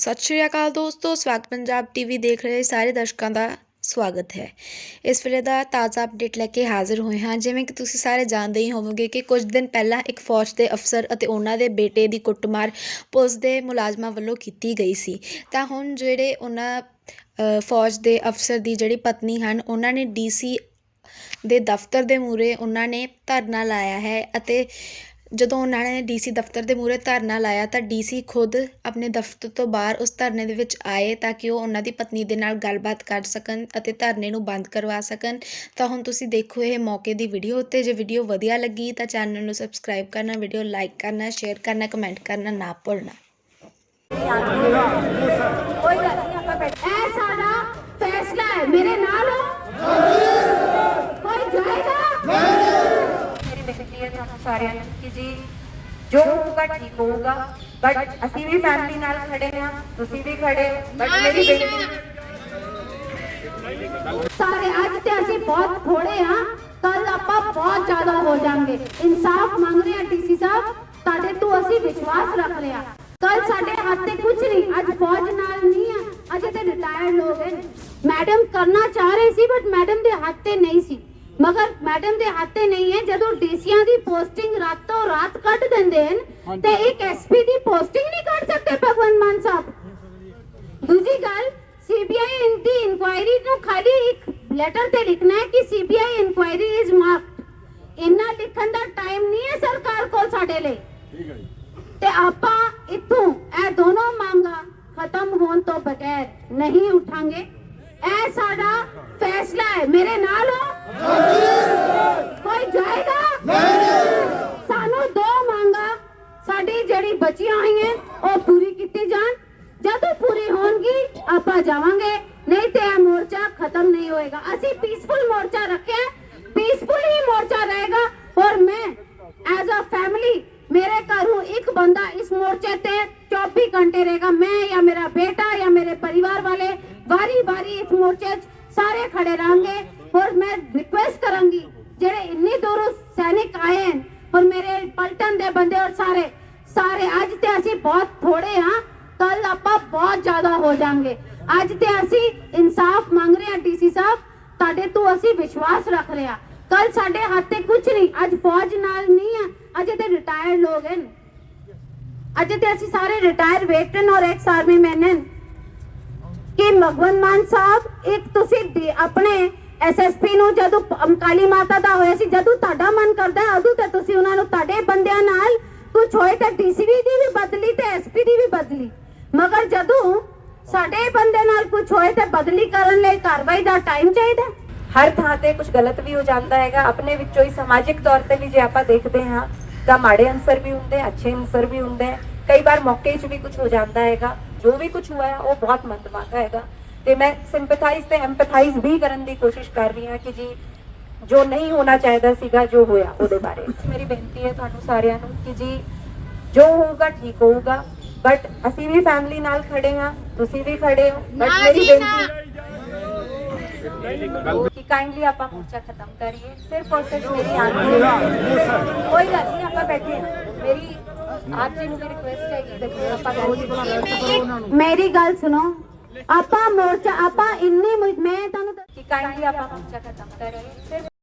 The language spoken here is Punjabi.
ਸਤਿ ਸ਼੍ਰੀ ਅਕਾਲ ਦੋਸਤੋ, ਸਵਾਗਤ ਪੰਜਾਬ ਟੀਵੀ ਦੇਖ ਰਹੇ ਸਾਰੇ ਦਰਸ਼ਕਾਂ ਦਾ ਸਵਾਗਤ ਹੈ। ਇਸ ਵੇਲੇ ਦਾ ਤਾਜ਼ਾ ਅਪਡੇਟ ਲੈ ਕੇ ਹਾਜ਼ਰ ਹੋਏ ਹਾਂ। ਜਿਵੇਂ ਕਿ ਤੁਸੀਂ ਸਾਰੇ ਜਾਣਦੇ ਹੀ ਹੋਵੋਗੇ ਕਿ ਕੁਝ ਦਿਨ ਪਹਿਲਾਂ ਇੱਕ ਫੌਜ ਦੇ ਅਫਸਰ ਅਤੇ ਉਹਨਾਂ ਦੇ ਬੇਟੇ ਦੀ ਕੁੱਟਮਾਰ ਪੁਲਿਸ ਦੇ ਮੁਲਾਜ਼ਮਾਂ ਵੱਲੋਂ ਕੀਤੀ ਗਈ ਸੀ। ਤਾਂ ਹੁਣ ਜਿਹੜੇ ਉਹਨਾਂ ਫੌਜ ਦੇ ਅਫਸਰ ਦੀ ਜਿਹੜੀ ਪਤਨੀ ਹਨ, ਉਹਨਾਂ ਨੇ ਡੀਸੀ ਦੇ ਦਫ਼ਤਰ ਦੇ ਮੂਹਰੇ ਉਹਨਾਂ ਨੇ ਧਰਨਾ ਲਾਇਆ ਹੈ ਅਤੇ ਜਦੋਂ ਉਹਨਾਂ ਨੇ ਡੀ ਸੀ ਦਫ਼ਤਰ ਦੇ ਮੂਹਰੇ ਧਰਨਾ ਲਾਇਆ ਤਾਂ ਡੀ ਸੀ ਖੁਦ ਆਪਣੇ ਦਫ਼ਤਰ ਤੋਂ ਬਾਹਰ ਉਸ ਧਰਨੇ ਦੇ ਵਿੱਚ ਆਏ ਤਾਂ ਕਿ ਉਹ ਉਹਨਾਂ ਦੀ ਪਤਨੀ ਦੇ ਨਾਲ ਗੱਲਬਾਤ ਕਰ ਸਕਣ ਅਤੇ ਧਰਨੇ ਨੂੰ ਬੰਦ ਕਰਵਾ ਸਕਣ। ਤਾਂ ਹੁਣ ਤੁਸੀਂ ਦੇਖੋ ਇਹ ਮੌਕੇ ਦੀ ਵੀਡੀਓ ਉੱਤੇ। ਜੇ ਵੀਡੀਓ ਵਧੀਆ ਲੱਗੀ ਤਾਂ ਚੈਨਲ ਨੂੰ ਸਬਸਕ੍ਰਾਈਬ ਕਰਨਾ, ਵੀਡੀਓ ਲਾਈਕ ਕਰਨਾ, ਸ਼ੇਅਰ ਕਰਨਾ, ਕਮੈਂਟ ਕਰਨਾ ਨਾ ਭੁੱਲਣਾ। ਕੋਈ ਗੱਲ ਨਹੀਂ, ਆਪਾਂ ਬੈਠ ਇਹ ਸਾਡਾ ਫੈਸਲਾ ਹੈ। ਮੇਰੇ ਨਾਲ ਹੋ ਕੋਈ ਜਾਏਗਾ ਮੇਰੀ ਬੇਨਤੀ ਹੈ ਤੁਹਾਨੂੰ ਸਾਰਿਆਂ ਨੂੰ ਕਿ ਜੀ ਜੋ ਹੋਊਗਾ ਠੀਕ ਹੋਊਗਾ ਬਟ ਅਸੀਂ ਵੀ ਫੈਮਿਲੀ ਨਾਲ ਖੜੇ ਹਾਂ ਤੁਸੀਂ ਵੀ ਖੜੇ ਬਟ ਮੇਰੀ ਬੇਨਤੀ ਸਾਰੇ ਅੱਜ ਤੇ ਅਸੀਂ ਬਹੁਤ ਥੋੜੇ ਹਾਂ ਕੱਲ ਆਪਾਂ ਬਹੁਤ ਜ਼ਿਆਦਾ ਹੋ ਜਾਾਂਗੇ ਇਨਸਾਫ ਮੰਗ ਰਹੇ ਹਾਂ ਸਾਹਿਬ ਤੁਹਾਡੇ ਤੋਂ ਅਸੀਂ ਵਿਸ਼ਵਾਸ ਰੱਖ ਹਾਂ ਕੱਲ ਸਾਡੇ ਹੱਥ ਤੇ ਕੁਝ ਨਹੀਂ ਅੱਜ ਫੌਜ ਨਾਲ ਨਹੀਂ ਆ ਅਜੇ ਤੇ ਰਿਟਾਇਰਡ ਲੋਕ ਹਨ ਮੈਡਮ ਕਰਨਾ ਚਾਹ ਰਹੇ ਸੀ ਬਟ ਮੈਡਮ ਦੇ ਹੱਥ ਤੇ ਨਹੀਂ ਸੀ। ਮਗਰ ਮੈਡਮ ਦੇ ਹੱਥ ਤੇ ਨਹੀਂ ਹੈ ਜਦੋਂ ਡੀਸੀਆਂ ਦੀ ਪੋਸਟਿੰਗ ਰਾਤੋਂ ਰਾਤ ਕੱਢ ਦਿੰਦੇ ਹਨ ਤੇ ਇੱਕ ਐਸਪੀ ਦੀ ਪੋਸਟਿੰਗ ਨਹੀਂ ਕੱਢ ਸਕਦੇ ਭਗਵੰਤ ਮਾਨ ਸਾਹਿਬ। ਦੂਜੀ ਗੱਲ ਸੀਬੀਆਈ ਦੀ ਇਨਕੁਆਇਰੀ ਨੂੰ ਖਾਲੀ ਇੱਕ ਲੈਟਰ ਤੇ ਲਿਖਣਾ ਹੈ ਕਿ ਸੀਬੀਆਈ ਇਨਕੁਆਇਰੀ ਇਜ਼ ਮਾਰਕਡ ਇੰਨਾ ਲਿਖਣ ਦਾ ਟਾਈਮ ਨਹੀਂ ਹੈ ਸਰਕਾਰ ਕੋਲ ਸਾਡੇ ਲਈ। ਤੇ ਆਪਾਂ ਇੱਥੋਂ ਇਹ ਦੋਨੋਂ ਮੰਗਾਂ ਖਤਮ ਹੋਣ ਤੋਂ ਬਗੈਰ ਨਹੀਂ ਉਠਾਂਗੇ। ਇਹ ਸਾਡਾ ਫੈਸਲਾ ਹੈ। ਮੇਰੇ ਨਾਲ ਹੋ? ਕੋਈ ਜਾਏਗਾ ਸਾਨੂੰ ਦੋ ਮੰਗਾਂ ਸਾਡੀ ਜਿਹੜੀ ਬਚੀਆਂ ਹੋਈਆਂ ਉਹ ਪੂਰੀ ਕੀਤੀ ਜਾਣ ਜਦੋਂ ਪੂਰੀ ਹੋਣਗੀ ਆਪਾਂ ਜਾਵਾਂਗੇ ਨਹੀਂ ਤੇ ਇਹ ਮੋਰਚਾ ਖਤਮ ਨਹੀਂ ਹੋਏਗਾ ਅਸੀਂ ਪੀਸਫੁਲ ਮੋਰਚਾ ਰੱਖਿਆ ਪੀਸਫੁਲ ਹੀ ਮੋਰਚਾ ਰਹੇਗਾ ਔਰ ਮੈਂ ਐਜ਼ ਅ ਫੈਮਿਲੀ ਮੇਰੇ ਘਰੋਂ ਇੱਕ ਬੰਦਾ ਇਸ ਮੋਰਚੇ ਤੇ 24 ਘੰਟੇ ਰਹੇਗਾ ਮੈਂ ਜਾਂ ਮੇਰਾ ਬੇਟਾ ਜਾਂ ਮੇਰੇ ਪਰਿਵਾਰ ਵਾਲੇ ਵਾਰੀ ਵਾਰੀ ਇਸ ਮੋਰਚੇ 'ਚ ਸਾਰੇ ਖੜੇ ਰਹਾਂਗੇ ਔਰ ਮੈਂ ਰਿਕੁਐਸਟ ਕਰਾਂਗੀ ਜਿਹੜੇ ਇੰਨੀ ਦੂਰੋਂ ਸੈਨਿਕ ਆਏ ਹਨ ਔਰ ਮੇਰੇ ਪਲਟਨ ਦੇ ਬੰਦੇ ਔਰ ਸਾਰੇ ਸਾਰੇ, ਅੱਜ ਤੇ ਅਸੀਂ ਬਹੁਤ ਥੋੜੇ ਹਾਂ ਕੱਲ ਆਪਾਂ ਬਹੁਤ ਜ਼ਿਆਦਾ ਹੋ ਜਾਾਂਗੇ ਅੱਜ ਤੇ ਅਸੀਂ ਇਨਸਾਫ ਮੰਗ ਰਹੇ ਹਾਂ ਡੀਸੀ ਸਾਹਿਬ, ਤੁਹਾਡੇ ਤੋਂ ਅਸੀਂ ਵਿਸ਼ਵਾਸ ਰੱਖ ਰਹੇ ਹਾਂ। ਕੱਲ ਸਾਡੇ ਹੱਥ ਤੇ ਕੁਝ ਨਹੀਂ, ਅੱਜ ਫੌਜ ਨਾਲ ਨਹੀਂ ਆ, ਅਜੇ ਤੇ ਰਿਟਾਇਰਡ ਲੋਕ ਹਨ। ਅਜੇ ਤੇ ਅਸੀਂ ਸਾਰੇ ਰਿਟਾਇਰ ਵੇਟਰਨ ਔਰ ਐਕਸ ਆਰਮੀ ਮੈਨ ਹਨ। ਕਿ ਭਗਵੰਤ ਮਾਨ ਸਾਹਿਬ, ਇੱਕ ਤੁਸੀਂ ਆਪਣੇ ਐਸਐਸਪੀ ਨੂੰ ਜਦੋਂ ਕਾਲੀ ਮਾਤਾ ਦਾ ਹੋਇਆ ਸੀ, ਜਦੋਂ ਤੁਹਾਡਾ ਮਨ ਕਰਦਾ ਹੈ, ਉਦੋਂ ਤੇ ਤੁਸੀਂ ਉਹਨਾਂ ਨੂੰ ਤੁਹਾਡੇ ਬੰਦਿਆਂ ਨਾਲ ਕੁਝ ਹੋਏ ਤਾਂ ਡੀਸੀਪੀ ਦੀ ਵੀ ਬਦਲੀ ਤੇ ਐਸਪੀ ਦੀ ਵੀ ਬਦਲੀ। ਮਗਰ ਜਦੋਂ ਸਾਡੇ ਬੰਦੇ ਨਾਲ ਕੁਝ ਹੋਏ ਤੇ ਬਦਲੀ ਕਰਨ ਲਈ ਕਾਰਵਾਈ ਦਾ ਟਾਈਮ ਚਾਹੀਦਾ ਹਰ ਥਾਂ ਤੇ ਕੁਝ ਗਲਤ ਵੀ ਹੋ ਜਾਂਦਾ ਹੈਗਾ। ਆਪਣੇ ਵਿੱਚੋਂ ਹੀ ਸਮਾਜਿਕ ਤੌਰ ਤੇ ਵੀ ਜੇ ਆਪਾਂ ਦੇਖਦੇ ਹਾਂ, ਤਾਂ ਮਾੜੇ ਅਨਸਰ ਵੀ ਹੁੰਦੇ, ਅੱਛੇ ਅਨਸਰ ਵੀ ਹੁੰਦੇ। ਕਈ ਵਾਰ ਮੌਕੇ 'ਚ ਵੀ ਕੁਝ ਹੋ ਜਾਂਦਾ ਹੈਗਾ। ਜੋ ਵੀ ਕੁਝ ਹੋਇਆ, ਉਹ ਬਹੁਤ ਮੰਦਭਾਗਾ ਹੈਗਾ। ਤੇ ਮੈਂ ਸਿੰਪਥਾਈਜ਼ ਤੇ ਐਮਪਥਾਈਜ਼ ਵੀ ਕਰਨ ਦੀ ਕੋਸ਼ਿਸ਼ ਕਰ ਰਹੀ ਹਾਂ ਕਿ ਜੀ ਜੋ ਨਹੀਂ ਹੋਣਾ ਚਾਹੀਦਾ ਸੀਗਾ ਜੋ ਹੋਇਆ ਉਹਦੇ ਬਾਰੇ। ਮੇਰੀ ਬੇਨਤੀ ਹੈ ਤੁਹਾਨੂੰ ਸਾਰਿਆਂ ਨੂੰ ਕਿ ਜੀ ਜੋ ਹੋਊਗਾ ਠੀਕ ਹੋਊਗਾ। ਬਟ ਅਸੀਂ ਵੀ ਫੈਮਿਲੀ ਨਾਲ ਖੜੇ ਹਾਂ ਤੁਸੀਂ ਵੀ ਖੜੇ ਹੋ। ਬਟ ਮੇਰੀ ਬੇਨਤੀ ਕਿ ਕਾਈਂਡਲੀ ਆਪਾਂ ਮੋਰਚਾ ਖਤਮ ਕਰੀਏ। ਸਿਰਫ ਔਰ ਸਿਰਫ ਮੇਰੀ ਆਂਟੀ ਕੋਈ ਗੱਲ ਨਹੀਂ ਆਪਾਂ ਬੈਠੇ ਹਾਂ। ਮੇਰੀ ਆਪ ਜੀ ਨੂੰ ਮੇਰੀ ਰਿਕੁਐਸਟ ਹੈ ਕਿ ਦੇਖੋ ਆਪਾਂ ਮੇਰੀ ਗੱਲ ਸੁਣੋ। ਆਪਾਂ ਮੋਰਚਾ ਆਪਾਂ ਇੰਨੀ ਮੈਂ ਤੁਹਾਨੂੰ ਕਿ ਕਾਈਂਡਲੀ ਆਪਾਂ ਮੋਰਚਾ ਖਤਮ ਕਰੀਏ।